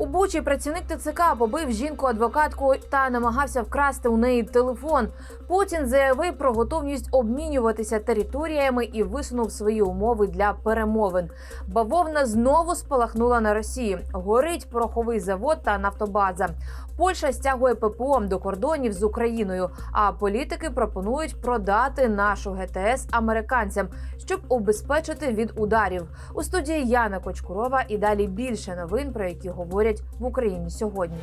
У Бучі працівник ТЦК побив жінку-адвокатку та намагався вкрасти у неї телефон. Путін заявив про готовність обмінюватися територіями і висунув свої умови для перемовин. Бавовна знову спалахнула на Росії. Горить пороховий завод та нафтобаза. Польща стягує ППО до кордонів з Україною. А політики пропонують продати нашу ГТС американцям, щоб убезпечити від ударів. У студії Яна Кочкурова і далі більше новин, про які говорять в Україні сьогодні.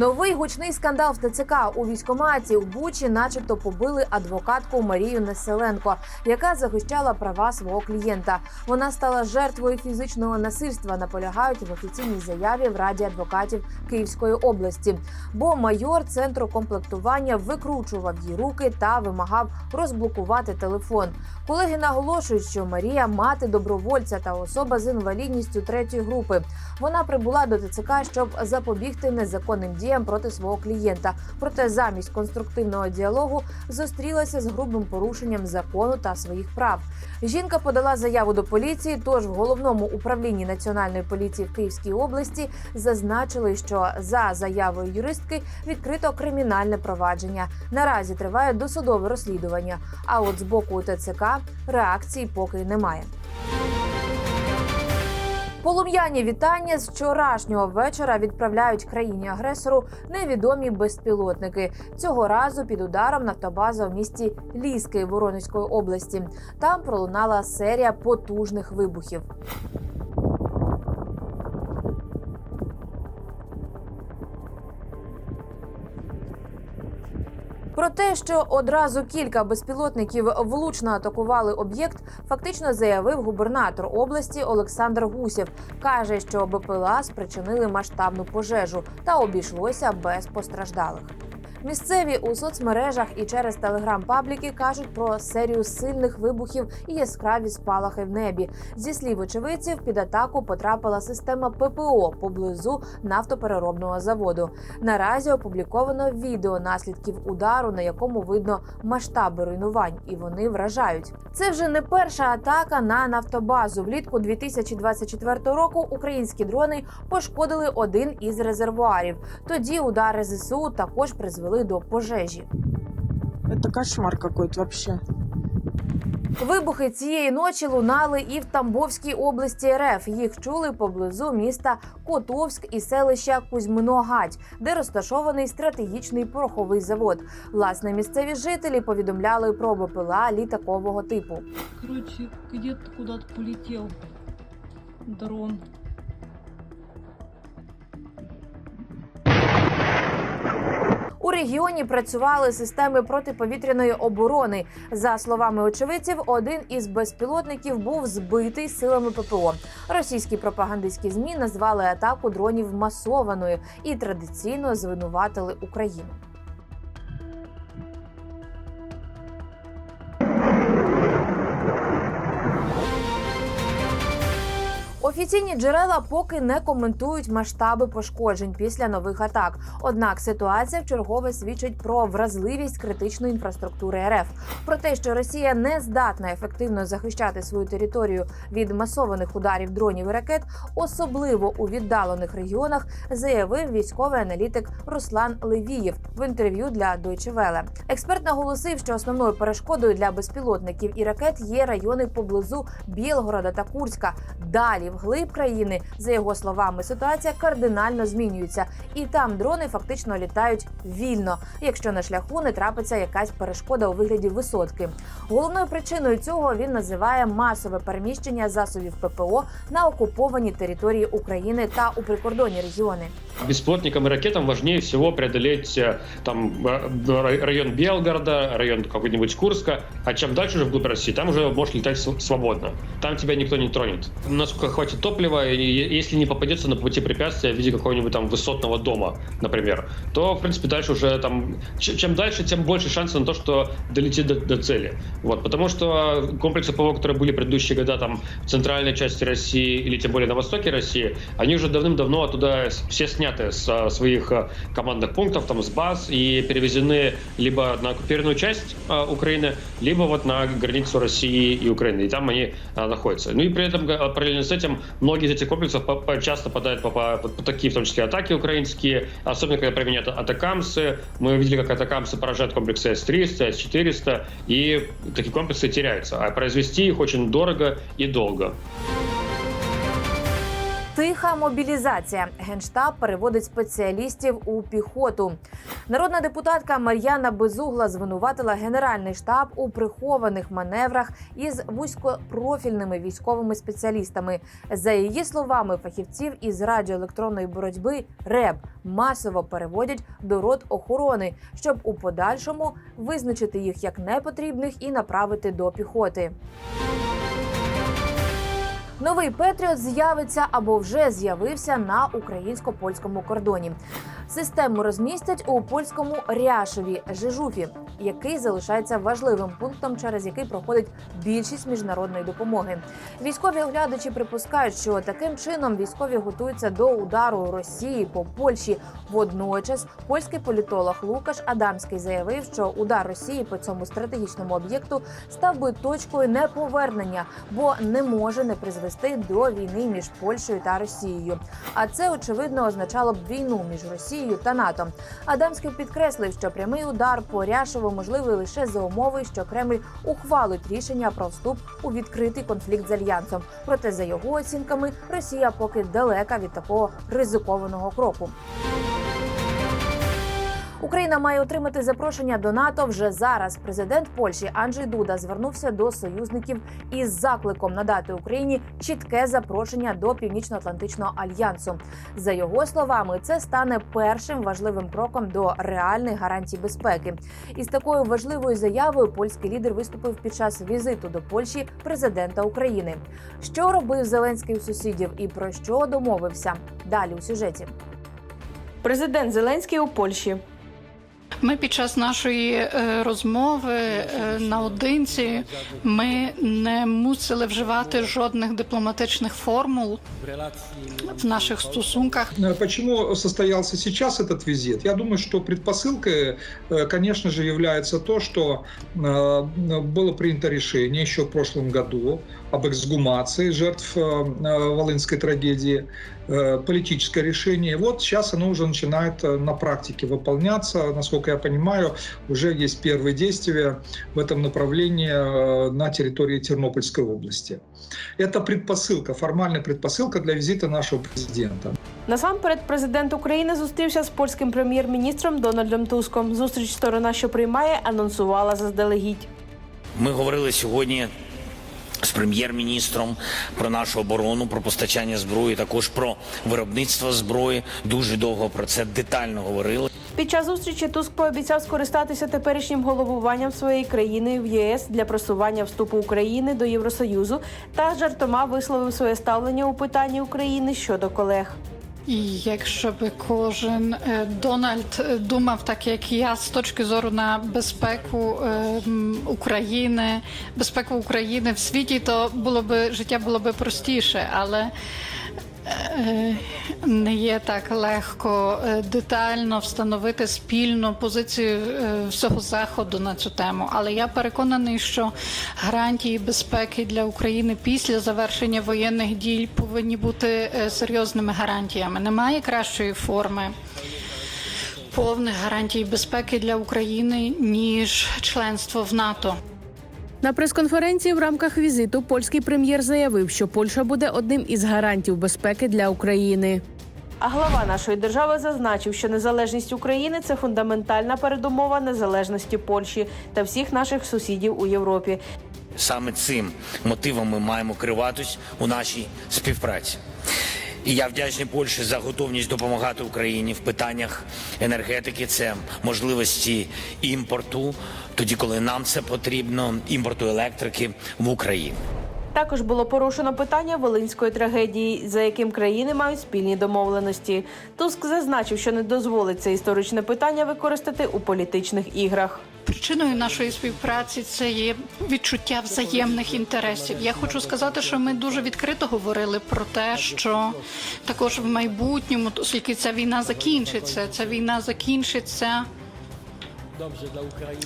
Новий гучний скандал в ТЦК у військоматі у Бучі, начебто, побили адвокатку Марію Неселенко, яка захищала права свого клієнта. Вона стала жертвою фізичного насильства. Наполягають в офіційній заяві в Раді адвокатів Київської області. Бо майор центру комплектування викручував їй руки та вимагав розблокувати телефон. Колеги наголошують, що Марія мати добровольця та особа з інвалідністю третьої групи. Вона прибула до ТЦК, щоб запобігти незаконним діям проти свого клієнта. Проте замість конструктивного діалогу зустрілася з грубим порушенням закону та своїх прав. Жінка подала заяву до поліції. Тож в головному управлінні національної поліції в Київській області зазначили, що за заявою юристки відкрито кримінальне провадження. Наразі триває досудове розслідування. А от з боку ТЦК реакції поки немає. Полум'яні вітання з вчорашнього вечора відправляють країні агресору невідомі безпілотники. Цього разу під ударом нафтобаза в місті Ліски Воронезької області. Там пролунала серія потужних вибухів. Те, що одразу кілька безпілотників влучно атакували об'єкт, фактично заявив губернатор області Олександр Гусєв. каже, що БПЛА спричинили масштабну пожежу та обійшлося без постраждалих. Місцеві у соцмережах і через телеграм-пабліки кажуть про серію сильних вибухів і яскраві спалахи в небі. Зі слів очевидців, під атаку потрапила система ППО поблизу нафтопереробного заводу. Наразі опубліковано відео наслідків удару, на якому видно масштаби руйнувань, і вони вражають. Це вже не перша атака на нафтобазу. Влітку 2024 року українські дрони пошкодили один із резервуарів. Тоді удари ЗСУ також призвели до пожежі. Это кошмар какой-то вообще. Вибухи цієї ночі лунали і в Тамбовській області РФ. Їх чули поблизу міста Котовськ і селища Кузьминогать, де розташований стратегічний пороховий завод. Власне, місцеві жителі повідомляли про БПЛА літакового типу. Короче, где-то куда-то дрон. Регіоні працювали системи протиповітряної оборони. За словами очевидців, один із безпілотників був збитий силами ППО. Російські пропагандистські змі назвали атаку дронів масованою і традиційно звинуватили Україну. Офіційні джерела поки не коментують масштаби пошкоджень після нових атак. Однак ситуація вчергове свідчить про вразливість критичної інфраструктури РФ. Про те, що Росія не здатна ефективно захищати свою територію від масованих ударів дронів і ракет, особливо у віддалених регіонах, заявив військовий аналітик Руслан Левієв в інтерв'ю для Deutsche Welle. Експерт наголосив, що основною перешкодою для безпілотників і ракет є райони поблизу Білгорода та Курська. Далі вглиб країни, за його словами, ситуація кардинально змінюється, і там дрони фактично літають вільно, якщо на шляху не трапиться якась перешкода у вигляді висотки. Головною причиною цього він називає масове переміщення засобів ППО на окуповані території України та у прикордонні регіони. Бесплотникам и ракетам важнее всего преодолеть э, там э, район Белгорода, район какой-нибудь Курска, а чем дальше уже вглубь России, там уже можешь летать свободно. Там тебя никто не тронет. Насколько хватит топлива, и если не попадется на пути препятствия в виде какого-нибудь там высотного дома, например, то, в принципе, дальше уже там... Чем дальше, тем больше шансов на то, что долетит до, до цели. Вот, потому что комплексы ПВО, которые были предыдущие года там в центральной части России или тем более на востоке России, они уже давным-давно оттуда все сняты с своих а, командных пунктов, там, с баз и перевезены либо на оккупированную часть а, Украины, либо вот на границу России и Украины. И там они а, находятся. Ну и при этом параллельно с этим многие из этих комплексов по- по- часто попадают по, по- под такие, в том числе, атаки украинские, особенно когда применяют атакамсы. Мы видели, как атакамсы поражают комплексы С-300, С-400, и такие комплексы теряются. А произвести их очень дорого и долго. Тиха мобілізація. Генштаб переводить спеціалістів у піхоту. Народна депутатка Мар'яна Безугла звинуватила Генеральний штаб у прихованих маневрах із вузькопрофільними військовими спеціалістами. За її словами, фахівців із радіоелектронної боротьби РЕБ масово переводять до рот охорони, щоб у подальшому визначити їх як непотрібних і направити до піхоти. Новий Петріот з'явиться або вже з'явився на українсько-польському кордоні. Систему розмістять у польському Ряшеві Жижуфі, який залишається важливим пунктом, через який проходить більшість міжнародної допомоги. Військові оглядачі припускають, що таким чином військові готуються до удару Росії по Польщі. Водночас польський політолог Лукаш Адамський заявив, що удар Росії по цьому стратегічному об'єкту став би точкою неповернення, бо не може не призвести до війни між Польщею та Росією. А це очевидно означало б війну між Росією та НАТО. Адамський підкреслив, що прямий удар по Ряшево можливий лише за умови, що Кремль ухвалить рішення про вступ у відкритий конфлікт з альянсом. Проте, за його оцінками, Росія поки далека від такого ризикованого кроку. Україна має отримати запрошення до НАТО вже зараз. Президент Польщі Анджей Дуда звернувся до союзників із закликом надати Україні чітке запрошення до Північно-Атлантичного альянсу. За його словами, це стане першим важливим кроком до реальних гарантій безпеки. Із такою важливою заявою польський лідер виступив під час візиту до Польщі президента України. Що робив Зеленський у сусідів і про що домовився? Далі у сюжеті. Президент Зеленський у Польщі. Ми під час нашої е, розмови е, наодинці ми не мусили вживати жодних дипломатичних формул в наших стосунках. Э, Почему состоялся сейчас этот визит? Я думаю, что предпосылкой, э, конечно же, является то, что э, было принято решение еще в прошлом году об эксгумации жертв э, э, Волынской трагедии, э, политическое решение. Вот сейчас оно уже начинает э, на практике выполняться. Насколько я понимаю, уже есть первые действия в этом направлении э, на территории Тернопольской области. Это предпосылка, формальная предпосылка для визита нашего президента. Насамперед, президент України зустрівся з польським прем'єр-міністром Дональдом Туском. Зустріч сторона, що приймає, анонсувала заздалегідь. Ми говорили сьогодні з прем'єр-міністром про нашу оборону, про постачання зброї, також про виробництво зброї. Дуже довго про це детально говорили. Під час зустрічі Туск пообіцяв скористатися теперішнім головуванням своєї країни в ЄС для просування вступу України до Євросоюзу та жартома висловив своє ставлення у питанні України щодо колег. І якщо би кожен е, Дональд е, думав так, як я, з точки зору на безпеку е, України, безпеку України в світі, то було би життя було би простіше, але не є так легко е, детально встановити спільну позицію е, всього заходу на цю тему. Але я переконаний, що гарантії безпеки для України після завершення воєнних дій повинні бути е, серйозними гарантіями. Немає кращої форми. Повних гарантій безпеки для України ніж членство в НАТО. На прес-конференції в рамках візиту польський прем'єр заявив, що Польща буде одним із гарантів безпеки для України. А глава нашої держави зазначив, що незалежність України це фундаментальна передумова незалежності Польщі та всіх наших сусідів у Європі. Саме цим мотивом ми маємо керуватись у нашій співпраці. І я вдячний Польщі за готовність допомагати Україні в питаннях енергетики. Це можливості імпорту, тоді коли нам це потрібно, імпорту електрики в Україну. Також було порушено питання волинської трагедії, за яким країни мають спільні домовленості. Туск зазначив, що не дозволить це історичне питання використати у політичних іграх. Причиною нашої співпраці це є відчуття взаємних інтересів. Я хочу сказати, що ми дуже відкрито говорили про те, що також в майбутньому, оскільки ця війна закінчиться, ця війна закінчиться.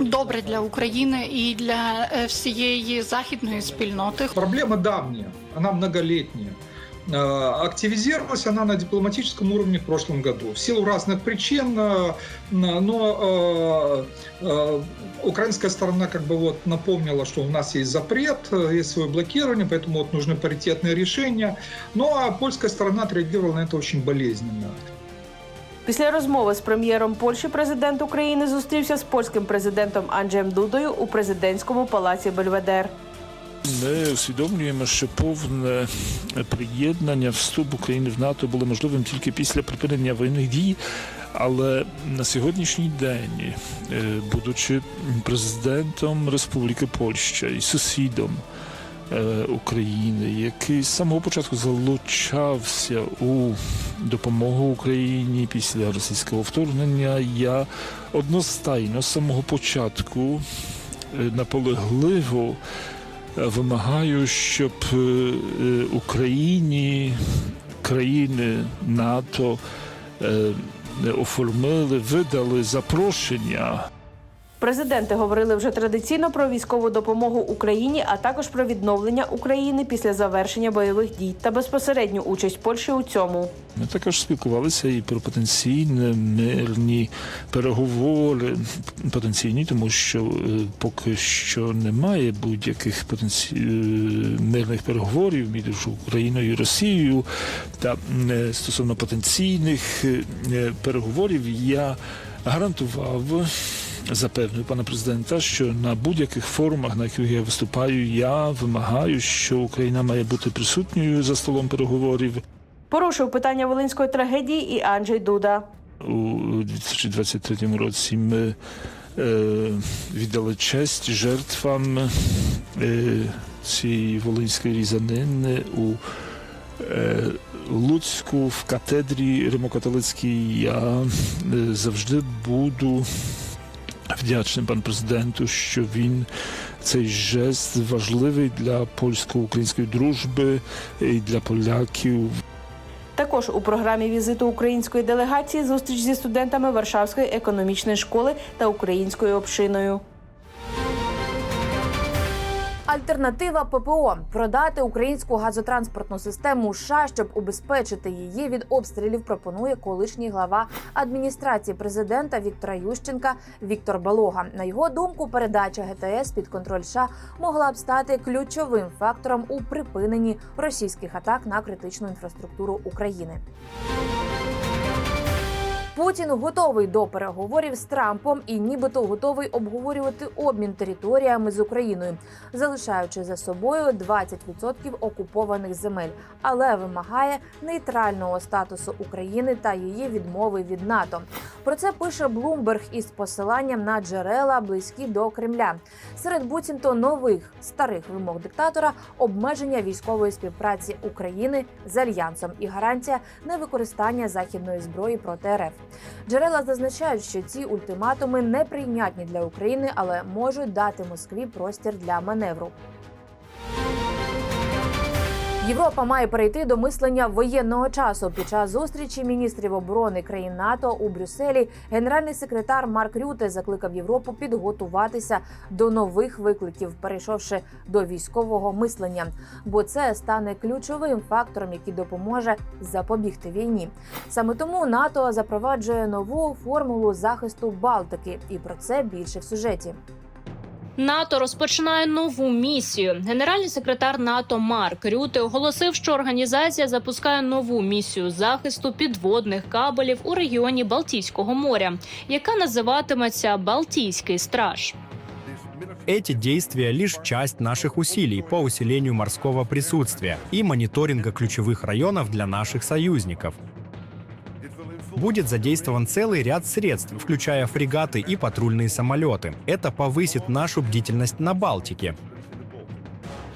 Добре для України і для е, всієї західної спільноти. Проблема давняя, она многолетняя. Э, Активизировалась она на дипломатическом уровне в прошлом году в силу разных причин, э, но э, э, украинская сторона как бы вот напомнила, что у нас есть запрет, э, есть свое блокирование, поэтому вот нужны паритетные решения. Ну а польская сторона отреагировала на это очень болезненно. Після розмови з прем'єром Польщі президент України зустрівся з польським президентом Анджеєм Дудою у президентському палаці Бельведер. Ми усвідомлюємо, що повне приєднання вступ України в НАТО було можливим тільки після припинення воєнних дій. Але на сьогоднішній день, е, будучи президентом Республіки Польща і сусідом України, який з самого початку залучався у допомогу Україні після російського вторгнення, я одностайно з самого початку е, наполегливо е, вимагаю, щоб е, е, Україні країни НАТО е, оформили, видали запрошення Президенти говорили вже традиційно про військову допомогу Україні, а також про відновлення України після завершення бойових дій та безпосередню участь Польщі у цьому. Ми також спілкувалися і про потенційні мирні переговори. Потенційні, тому що е, поки що немає будь-яких потенці... е, мирних переговорів між Україною і Росією. Та е, стосовно потенційних переговорів я гарантував. Запевнив пана президента, що на будь-яких форумах, на яких я виступаю, я вимагаю, що Україна має бути присутньою за столом переговорів. Порушив питання волинської трагедії і Анджей Дуда. У 2023 році ми е, віддали честь жертвам е, цієї волинської різанини у е, Луцьку в катедрі Римокатолицькій. Я завжди буду вдячним пан президенту, що він цей жест важливий для польсько-української дружби і для поляків Також у програмі візиту української делегації зустріч зі студентами Варшавської економічної школи та українською общиною. Альтернатива ППО продати українську газотранспортну систему США, щоб убезпечити її від обстрілів. Пропонує колишній глава адміністрації президента Віктора Ющенка Віктор Балога. На його думку, передача ГТС під контроль США могла б стати ключовим фактором у припиненні російських атак на критичну інфраструктуру України. Путін готовий до переговорів з Трампом і нібито готовий обговорювати обмін територіями з Україною, залишаючи за собою 20% окупованих земель, але вимагає нейтрального статусу України та її відмови від НАТО. Про це пише Блумберг із посиланням на джерела близькі до Кремля. Серед буцімто нових старих вимог диктатора обмеження військової співпраці України з альянсом і гарантія невикористання західної зброї проти РФ. Джерела зазначають, що ці ультиматуми неприйнятні для України, але можуть дати Москві простір для маневру. Європа має перейти до мислення воєнного часу. Під час зустрічі міністрів оборони країн НАТО у Брюсселі генеральний секретар Марк Рюте закликав Європу підготуватися до нових викликів, перейшовши до військового мислення, бо це стане ключовим фактором, який допоможе запобігти війні. Саме тому НАТО запроваджує нову формулу захисту Балтики, і про це більше в сюжеті. НАТО розпочинає нову місію. Генеральний секретар НАТО Марк Рюте оголосив, що організація запускає нову місію захисту підводних кабелів у регіоні Балтійського моря, яка називатиметься Балтійський страж. Эти действия – лишь часть наших усилий по усилению морского присутствия и мониторинга ключевых районов для наших союзников Будет задействован целый ряд средств, включая фрегаты и патрульные самолеты. Это повысит нашу бдительность на Балтике.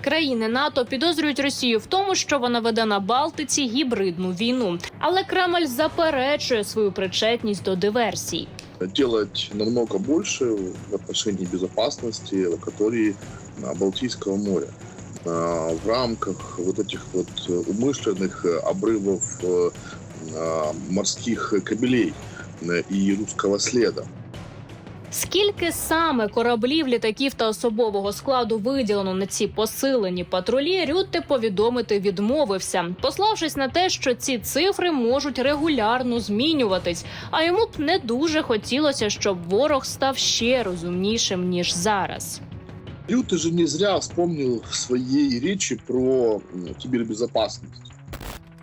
Країни НАТО підозрюють Росію в тому, що вона веде на Балтиці гібридну війну. Але Кремль заперечує свою причетність до диверсій. делать намного больше в отношении безопасности в акватории а, Балтийского моря а, в рамках вот этих вот э, умышленных э, обрывов э, а, морских кабелей э, и русского следа. Скільки саме кораблів, літаків та особового складу виділено на ці посилені патрулі, Рютте повідомити відмовився, пославшись на те, що ці цифри можуть регулярно змінюватись. А йому б не дуже хотілося, щоб ворог став ще розумнішим ніж зараз. Рюте же не зря вспомнил в своей речи про м, кибербезопасность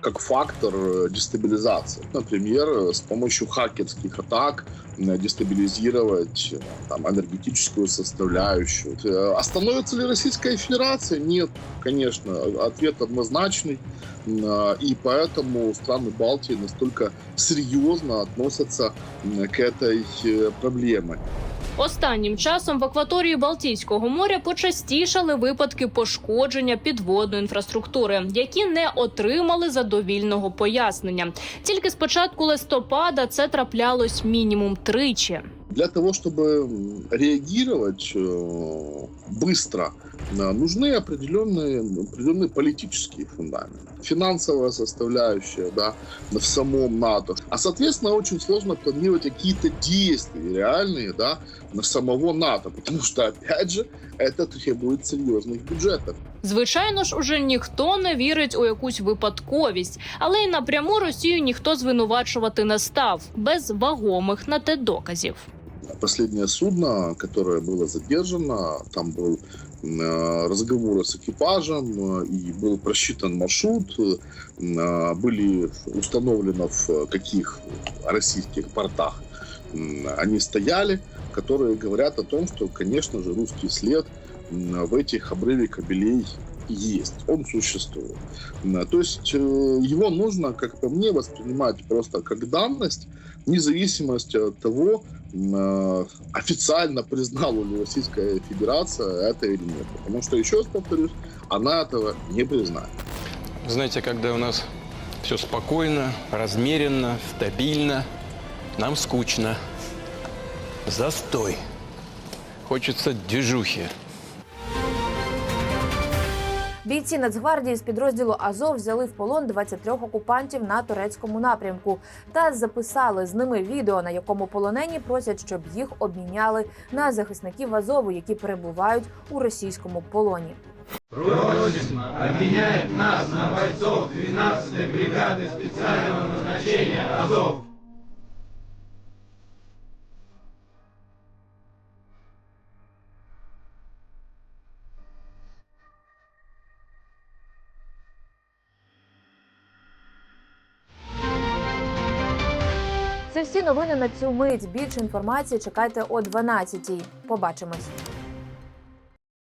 как фактор э, дестабилизации. Например, э, с помощью хакерских атак м, дестабилизировать э, там, энергетическую составляющую. Э, Остановится ли Российская Федерация? Нет, конечно. Ответ однозначный. М, а, И поэтому страны Балтии настолько серьезно относятся м, к этой э, проблеме. Останнім часом в акваторії Балтійського моря почастішали випадки пошкодження підводної інфраструктури, які не отримали задовільного пояснення. Тільки з початку листопада це траплялось мінімум тричі. Для того, чтобы м, реагировать э, быстро, э, нужны определенные, определенные политические фундаменты. Финансовая составляющая да, в самом НАТО. А, соответственно, очень сложно планировать какие-то действия реальные да, на самого НАТО, потому что, опять же, это требует серьезных бюджетов. Звичайно ж, уже ніхто не вірить у якусь випадковість, але й напряму Росію ніхто звинувачувати не став без вагомих на те доказів. Последнее судно, которое было задержано, там был э, разговор с экипажем э, и был просчитан маршрут, э, были установлено в каких российских портах м, они стояли, которые говорят о том, что, конечно же, русский след м, в этих обрыве кабелей есть, он существует. То есть э, его нужно, как по мне, воспринимать просто как данность, вне зависимости от того, э, официально признала ли Российская Федерация это или нет. Потому что, еще раз повторюсь, она этого не признает. Знаете, когда у нас все спокойно, размеренно, стабильно, нам скучно. Застой. Хочется движухи. Бійці Нацгвардії з підрозділу Азов взяли в полон 23 окупантів на турецькому напрямку та записали з ними відео, на якому полонені просять, щоб їх обміняли на захисників Азову, які перебувають у російському полоні. Просим обменять нас на бойцов 12-й бригады специального назначения Азов. На цю мить. Більше інформації чекайте о 12-й. Побачимось.